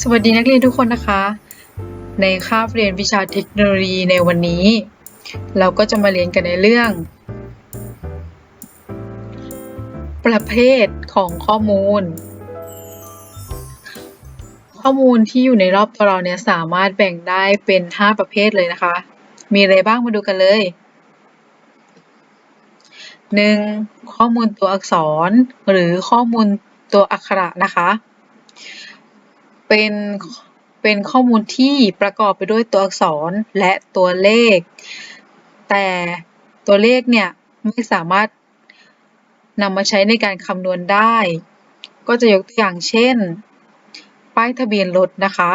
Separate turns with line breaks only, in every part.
สวัสดีนักเรียนทุกคนนะคะ ในคาบเรียนวิชาเทคโนโลยีในวันนี้ เราก็จะมาเรียนกันในเรื่อง ประเภทของข้อมูล ข้อมูลที่อยู่ในรอบตัวเราเนี่ยสามารถแบ่งได้เป็น 5 ประเภทเลยนะคะ มีอะไรบ้างมาดูกันเลย 1. ข้อมูลตัวอักษร หรือข้อมูลตัวอักขระนะคะ เป็นเป็นข้อมูลที่ประกอบไปด้วยตัวอักษรและตัวเลข แต่ตัวเลขเนี่ยไม่สามารถนำมาใช้ในการคำนวณได้ ก็จะยกตัวอย่างเช่น ป้ายทะเบียนรถนะคะ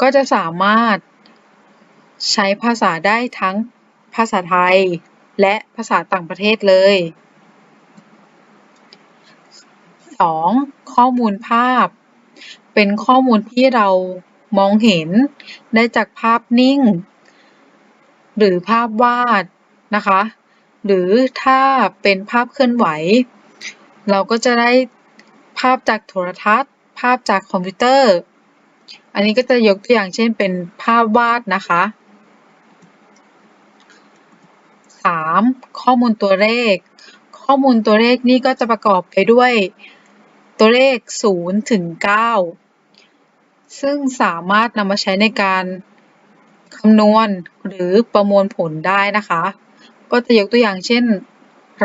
ก็จะสามารถใช้ภาษาได้ทั้งภาษาไทย และภาษาต่างประเทศเลย 2. ข้อมูลภาพ เป็นข้อมูลที่เรามองเห็นได้จากภาพนิ่ง หรือภาพวาดนะคะ หรือถ้าเป็นภาพเคลื่อนไหว เราก็จะได้ภาพจากโทรทัศน์ ภาพจากคอมพิวเตอร์ อันนี้ก็จะยกตัวอย่างเช่นเป็นภาพวาดนะคะ 3. ข้อมูลตัวเลข ข้อมูลตัวเลขนี่ก็จะประกอบไปด้วยตัวเลข 0 ถึง 9 ซึ่งสามารถนำมาใช้ในการคำนวณหรือประมวลผลได้นะคะ ก็จะยกตัวอย่างเช่น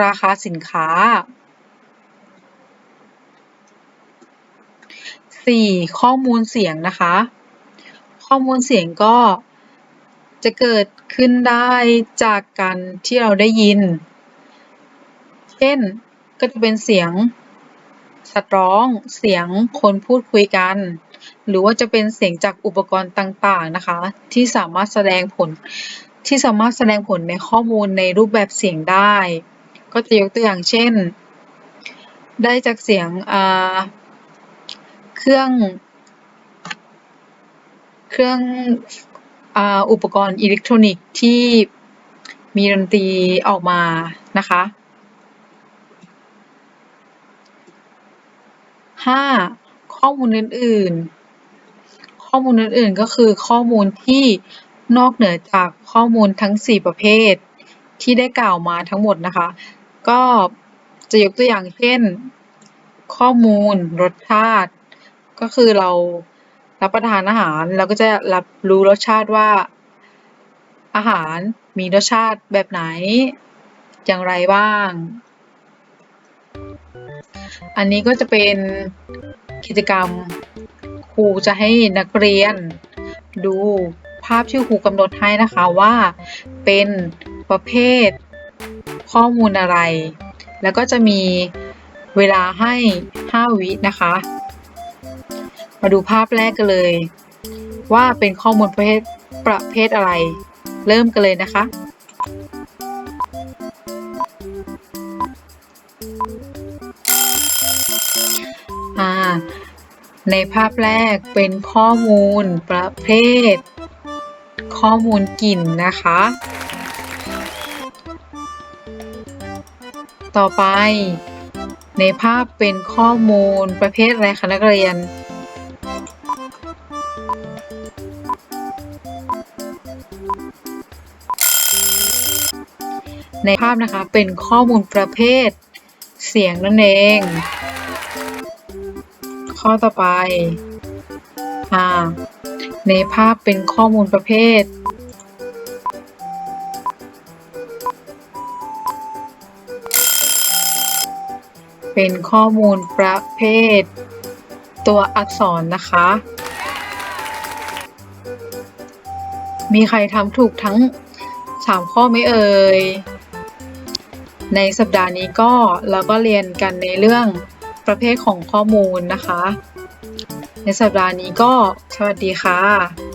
ราคาสินค้า 4. ข้อมูลเสียงนะคะ ข้อมูลเสียงก็จะเกิดขึ้นได้จากการที่เราได้ยิน เช่น ก็จะเป็นเสียงสัตว์ร้อง เสียงคนพูดคุยกัน หรือว่าจะเป็นเสียงจากอุปกรณ์ต่างๆนะคะ ที่สามารถแสดงผลที่สามารถแสดงผลในข้อมูลในรูปแบบเสียงได้ ก็จะยกตัวอย่างเช่น ได้จากเสียงเครื่อง เครื่องอุปกรณ์อิเล็กทรอนิกส์ที่มีดนตรีออกมานะคะ 5. ข้อมูลอื่น ๆ ข้อมูลอื่น ๆ ก็คือข้อมูลที่นอกเหนือจากข้อมูลทั้ง 4 ประเภท ที่ได้กล่าวมาทั้งหมดนะคะ ก็จะยกตัวอย่างเช่น ข้อมูลรสชาติ ก็คือเรารับประทานอาหารเราก็จะรับรู้รสชาติว่า อาหารมีรสชาติแบบไหน อย่างไรบ้าง อันนี้ก็จะเป็น กิจกรรม ครูจะให้นักเรียน ดูภาพที่ครูกำหนดให้นะคะว่าเป็นประเภทข้อมูลอะไร แล้วก็จะมีเวลาให้ 5 วินะคะ มาดูภาพแรกกันเลย ว่าเป็นข้อมูลประเภทประเภทอะไร เริ่มกันเลยนะคะ ในภาพแรกเป็นข้อมูลประเภท ข้อมูลกลิ่นนะคะ ต่อไป ในภาพเป็นข้อมูลประเภทอะไรคะนักเรียนในภาพนะคะเป็นข้อมูลประเภทเสียงนั่นเอง ข้อต่อไปอ่าในภาพเป็นข้อมูลประเภท เป็นข้อมูลประเภท ตัวอักษรนะคะ มีใครทำถูกทั้ง 3 ข้อไหมเอ่ย ในสัปดาห์นี้ก็เราก็เรียนกันในเรื่อง ประเภทของข้อมูลนะคะ ในสัปดาห์นี้ก็สวัสดีค่ะ